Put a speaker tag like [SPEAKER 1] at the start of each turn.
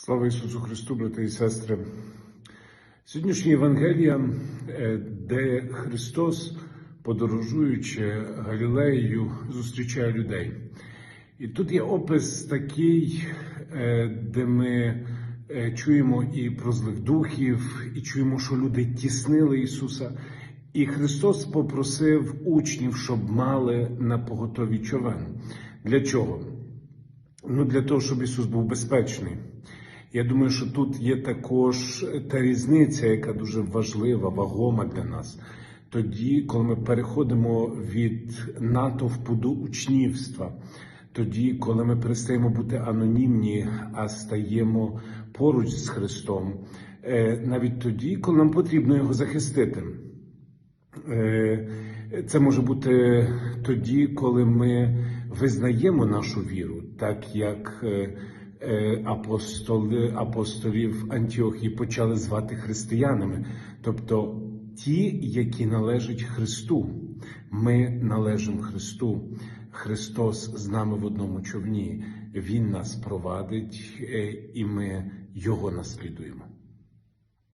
[SPEAKER 1] Слава Ісусу Христу, брати і сестри. Сьогоднішня Євангелія, е, де Христос, подорожуючи Галілеєю, зустрічає людей. І тут є опис такий, е, де ми е, чуємо і про злих духів, і чуємо, що люди тіснили Ісуса. І Христос попросив учнів, щоб мали на поготові човен. Для чого? Ну, для того, щоб Ісус був безпечний. Я думаю, що тут є також та різниця, яка дуже важлива, вагома для нас. Тоді, коли ми переходимо від натовпу до учнівства, тоді, коли ми перестаємо бути анонімні, а стаємо поруч з Христом, е, навіть тоді, коли нам потрібно його захистити. Е, Це може бути тоді, коли ми визнаємо нашу віру, так як е, апостоли, апостолів Антіохії почали звати християнами, тобто ті, які належать Христу. Ми належимо Христу. Христос з нами в одному човні. Він нас провадить, е, і ми Його наслідуємо.